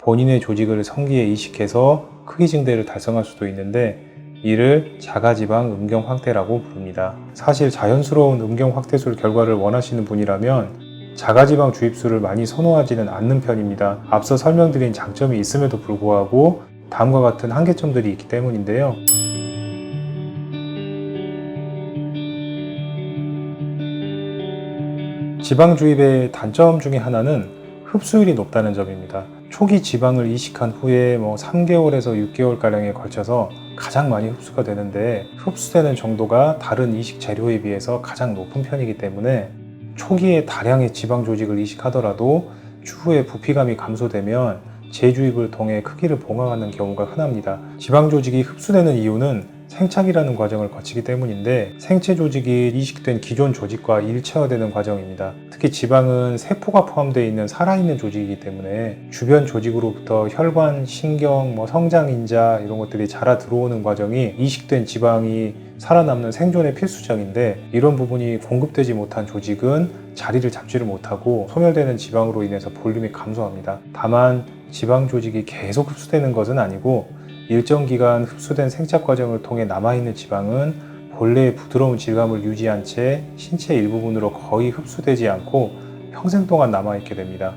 본인의 조직을 성기에 이식해서 크기 증대를 달성할 수도 있는데 이를 자가지방 음경 확대라고 부릅니다. 사실 자연스러운 음경 확대술 결과를 원하시는 분이라면 자가지방 주입술을 많이 선호하지는 않는 편입니다. 앞서 설명드린 장점이 있음에도 불구하고 다음과 같은 한계점들이 있기 때문인데요. 지방 주입의 단점 중에 하나는 흡수율이 높다는 점입니다. 초기 지방을 이식한 후에 뭐 3개월에서 6개월가량에 걸쳐서 가장 많이 흡수가 되는데 흡수되는 정도가 다른 이식 재료에 비해서 가장 높은 편이기 때문에 초기에 다량의 지방 조직을 이식하더라도 추후에 부피감이 감소되면 재주입을 통해 크기를 봉합하는 경우가 흔합니다. 지방 조직이 흡수되는 이유는 생착이라는 과정을 거치기 때문인데 생체 조직이 이식된 기존 조직과 일체화되는 과정입니다. 특히 지방은 세포가 포함되어 있는 살아있는 조직이기 때문에 주변 조직으로부터 혈관, 신경, 뭐 성장 인자 이런 것들이 자라 들어오는 과정이 이식된 지방이 살아남는 생존의 필수적인데 이런 부분이 공급되지 못한 조직은 자리를 잡지를 못하고 소멸되는 지방으로 인해서 볼륨이 감소합니다. 다만 지방 조직이 계속 흡수되는 것은 아니고 일정 기간 흡수된 생착 과정을 통해 남아있는 지방은 본래의 부드러운 질감을 유지한 채 신체 일부분으로 거의 흡수되지 않고 평생 동안 남아있게 됩니다.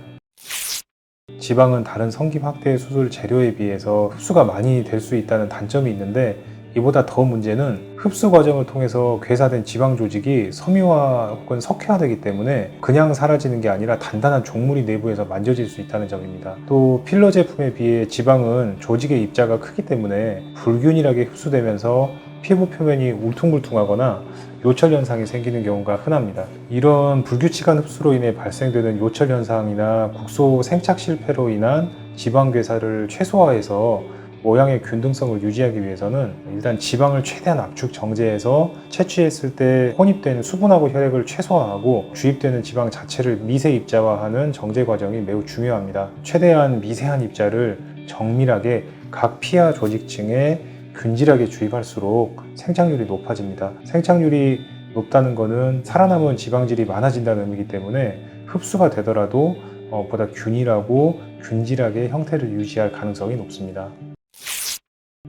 지방은 다른 성기 확대 수술 재료에 비해서 흡수가 많이 될 수 있다는 단점이 있는데 이보다 더 문제는 흡수 과정을 통해서 괴사된 지방 조직이 섬유화 혹은 석회화되기 때문에 그냥 사라지는 게 아니라 단단한 종물이 내부에서 만져질 수 있다는 점입니다. 또 필러 제품에 비해 지방은 조직의 입자가 크기 때문에 불균일하게 흡수되면서 피부 표면이 울퉁불퉁하거나 요철 현상이 생기는 경우가 흔합니다. 이런 불규칙한 흡수로 인해 발생되는 요철 현상이나 국소 생착 실패로 인한 지방 괴사를 최소화해서 모양의 균등성을 유지하기 위해서는 일단 지방을 최대한 압축 정제해서 채취했을 때 혼입되는 수분하고 혈액을 최소화하고 주입되는 지방 자체를 미세 입자화하는 정제 과정이 매우 중요합니다. 최대한 미세한 입자를 정밀하게 각 피하 조직층에 균질하게 주입할수록 생착률이 높아집니다. 생착률이 높다는 것은 살아남은 지방질이 많아진다는 의미이기 때문에 흡수가 되더라도 어, 보다 균일하고 균질하게 형태를 유지할 가능성이 높습니다.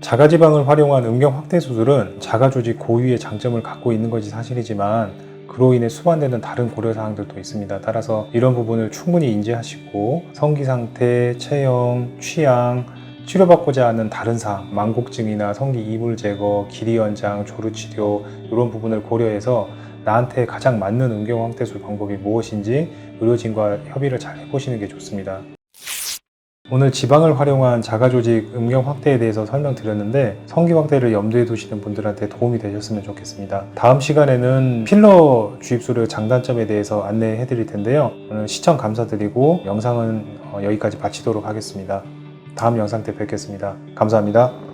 자가지방을 활용한 음경 확대 수술은 자가조직 고유의 장점을 갖고 있는 것이 사실이지만 그로 인해 수반되는 다른 고려 사항들도 있습니다. 따라서 이런 부분을 충분히 인지하시고 성기 상태, 체형, 취향, 치료받고자 하는 다른 사항, 망곡증이나 성기 이물 제거, 길이 연장, 조루 치료 이런 부분을 고려해서 나한테 가장 맞는 음경 확대술 방법이 무엇인지 의료진과 협의를 잘 해보시는 게 좋습니다. 오늘 지방을 활용한 자가조직 음경 확대에 대해서 설명드렸는데 성기 확대를 염두에 두시는 분들한테 도움이 되셨으면 좋겠습니다. 다음 시간에는 필러 주입술의 장단점에 대해서 안내해 드릴 텐데요. 오늘 시청 감사드리고 영상은 어, 여기까지 마치도록 하겠습니다. 다음 영상 때 뵙겠습니다. 감사합니다.